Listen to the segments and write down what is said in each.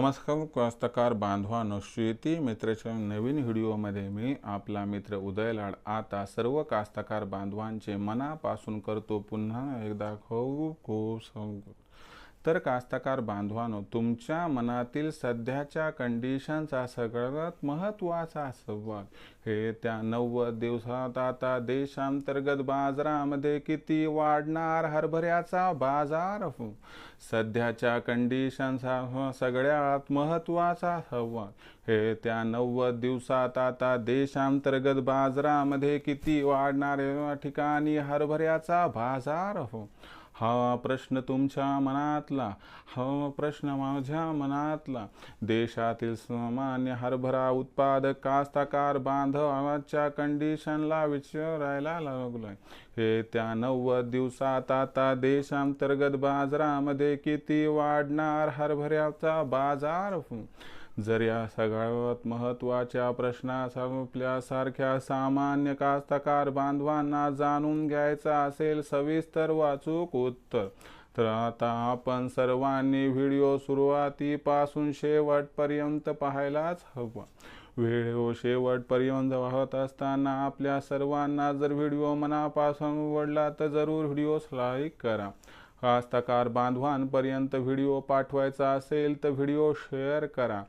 नमस्कार कास्तकार बांधवानो श्रीती मित्राच्या नवीन व्हिडिओमध्ये मी आपला मित्र उदय लाड. आता सर्व कास्तकार बांधवांचे मनापासून करतो पुन्हा एकदा खूप खूप तर कास्तकार बांधवानो तुमच्या मनातील सध्याच्या कंडिशनचा सगळ्यात महत्त्वाचा संवाद. हे त्या नव्वद दिवसात आता देशांतर्गत बाजारामध्ये किती वाढणार हरभऱ्याचा बाजार? हो. सध्याच्या कंडिशनचा सगळ्यात महत्त्वाचा संवाद. हे त्या नव्वद दिवसात आता देशांतर्गत बाजारामध्ये किती वाढणार या ठिकाणी हरभऱ्याचा बाजार? हो हा प्रश्न तुमच्या मनातला हा प्रश्न माझ्या मनातला. देशातील सामान्य हरभरा उत्पादक कास्तकार बांधवाच्या कंडिशनला विचारायला लागलोय. हे त्या नव्वद दिवसात आता देशांतर्गत बाजारामध्ये किती वाढणार हरभऱ्याचा बाजार? जर या सगळ्यात महत्त्वाच्या प्रश्नास आपल्यासारख्या सामान्य कास्तकार बांधवांना जाणून घ्यायचा असेल सविस्तर वाचूक उत्तर तर आता आपण सर्वांनी व्हिडिओ सुरुवातीपासून शेवटपर्यंत पाहायलाच हवा. व्हिडिओ शेवटपर्यंत वाहत असताना आपल्या सर्वांना जर व्हिडिओ मनापासून आवडला तर जरूर व्हिडिओस लाईक करा. कास्तकार बांधवांपर्यंत व्हिडिओ पाठवायचा असेल तर व्हिडिओ शेअर करा.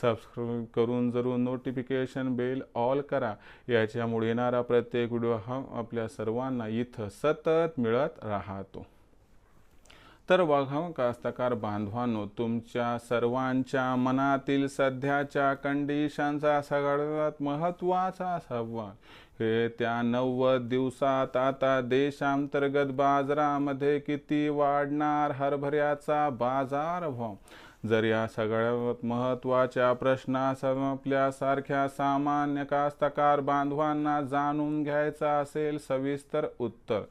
सबस्क्राईब करून जरूर नोटिफिकेशन बेल ऑल करा. याच्यामुळे येणारा प्रत्येक व्हिडिओ हा आपल्या सर्वांना इथं सतत मिळत राहतो. तर बघा कास्तकार बांधवांनो तुमच्या सर्वांच्या मनातील सध्याच्या कंडिशनचा सगळ्यात महत्त्वाचा संवाद हे त्या नव्वद दिवसात आता देशांतर्गत बाजारामध्ये किती वाढणार हरभऱ्याचा बाजार भाव जर या सगळ्यात महत्त्वाच्या प्रश्नास आपल्यासारख्या सामान्य कास्तकार बांधवांना जाणून घ्यायचा असेल सविस्तर उत्तर.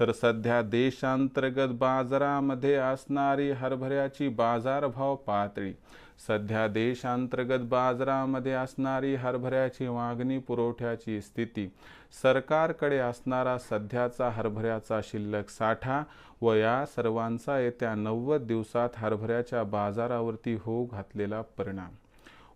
तर सध्या देशांतर्गत बाजारामध्ये असणारी हरभऱ्याची बाजारभाव पातळी. सध्या देशांतर्गत बाजारामध्ये असणारी हरभऱ्याची मागणी पुरवठ्याची स्थिती. सरकारकडे असणारा सध्याचा हरभऱ्याचा शिल्लक साठा व या सर्वांचा येत्या नव्वद दिवसात हरभऱ्याच्या बाजारावरती होऊ घातलेला परिणाम.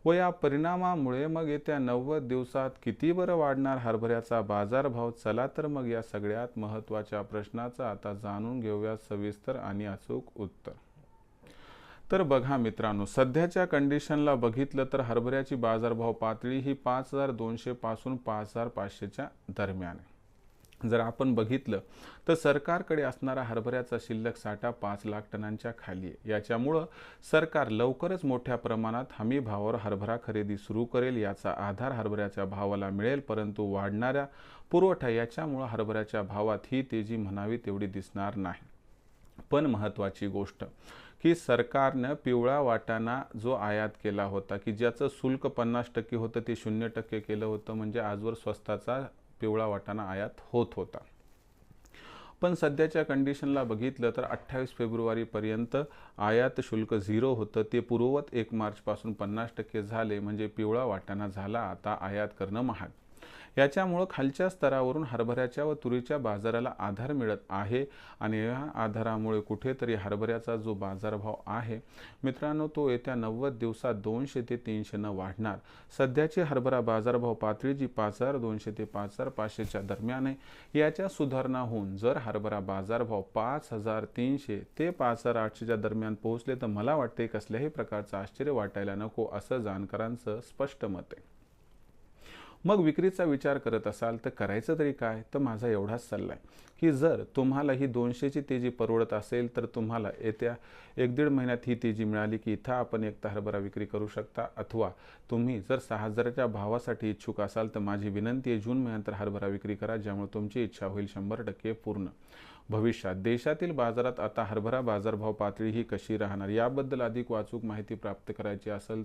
व या परिणामामुळे मग येत्या नव्वद दिवसात किती बरं वाढणार हरभऱ्याचा बाजारभाव? चला तर मग या सगळ्यात महत्त्वाच्या प्रश्नाचं आता जाणून घेऊया सविस्तर आणि अचूक उत्तर. तर बघा मित्रांनो सध्याच्या कंडिशनला बघितलं तर हरभऱ्याची बाजारभाव पातळी ही पाच हजार दोनशे पासून पाच हजार पाचशेच्या दरम्यान आहे. जर आपण बघितलं तर सरकारकडे असणारा हरभऱ्याचा शिल्लक साठा पाच लाख टनांच्या खाली आहे. याच्यामुळं सरकार लवकरच मोठ्या प्रमाणात हमी भावावर हरभरा खरेदी सुरू करेल याचा आधार हरभऱ्याच्या भावाला मिळेल परंतु वाढणाऱ्या पुरवठा याच्यामुळं हरभऱ्याच्या भावात ही तेजी म्हणावी तेवढी दिसणार नाही. पण महत्त्वाची गोष्ट की सरकारनं पिवळा वाटाणा जो आयात केला होता की ज्याचं शुल्क पन्नास टक्के होतं ते शून्य टक्के केलं होतं म्हणजे आजवर स्वस्ताचा पिवळा वाटाणा आयात होत होता. पण सध्याच्या कंडिशनला बघितलं तर अठ्ठावीस फेब्रुवारीपर्यंत आयात शुल्क झिरो होतं. ते पूर्ववत एक मार्चपासून पन्नास टक्के झाले. म्हणजे पिवळा वाटाणा झाला. आता आयात करणं महाग. याच्यामुळं खालच्या स्तरावरून हरभऱ्याच्या व तुरीच्या बाजाराला आधार मिळत आहे. आणि या आधारामुळे कुठेतरी हरभऱ्याचा जो बाजारभाव आहे मित्रांनो तो येत्या नव्वद दिवसात दोनशे ते तीनशेनं वाढणार. सध्याची हरभरा बाजारभाव पातळी जी पाच हजार दोनशे ते पाच हजार पाचशेच्या दरम्यान आहे. याच्या सुधारणा होऊन जर हरभरा बाजारभाव पाच हजार तीनशे ते पाच हजार आठशेच्या दरम्यान पोहोचले तर मला वाटते कसल्याही प्रकारचं आश्चर्य वाटायला नको असं जाणकारांचं स्पष्ट मत आहे. मग विक्रीचा विचार करत असाल तर करायचं तरी काय? तर माझा एवढाच सल्ला आहे. की जर तुम्हाला ही दोनशेची तेजी परवडत असेल तर तुम्हाला येत्या एक दीड महिन्यात ही तेजी मिळाली की इथं आपण एक हरभरा विक्री करू शकता. अथवा तुम्ही जर सहा हजाराच्या भावासाठी इच्छुक असाल तर माझी विनंती आहे जून महिन्यात हरभरा विक्री करा ज्यामुळे तुमची इच्छा होईल शंभर टक्के पूर्ण. भविष्यात देशातील बाजारात आता हरभरा बाजारभाव पातळी ही कशी राहणार याबद्दल अधिक वाचूक माहिती प्राप्त करायची असेल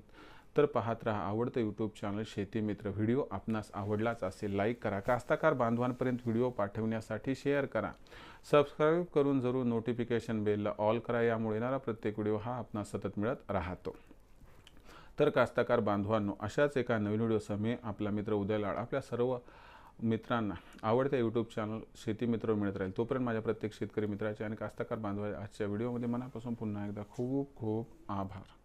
तर पाहत राहा आवडतं यूट्यूब चॅनल शेती मित्र व्हिडिओ. आपणास आवडलाच असेल लाईक करा. कास्ताकार बांधवांपर्यंत व्हिडिओ पाठवण्यासाठी शेअर करा. सबस्क्राईब करून जरूर नोटिफिकेशन बेलला ऑल करा. यामुळे येणारा प्रत्येक व्हिडिओ हा आपणास सतत मिळत राहतो. तर कास्ताकार बांधवांनो अशाच एका नवीन व्हिडिओसह मी आपला मित्र उदय लाड आपल्या सर्व मित्रांना आवडत्या यूट्यूब चॅनल शेती मित्र मिळत राहील तोपर्यंत माझ्या प्रत्येक शेतकरी मित्राचे आणि कास्तकार बांधवा आजच्या व्हिडिओमध्ये मनापासून पुन्हा एकदा खूप खूप आभार.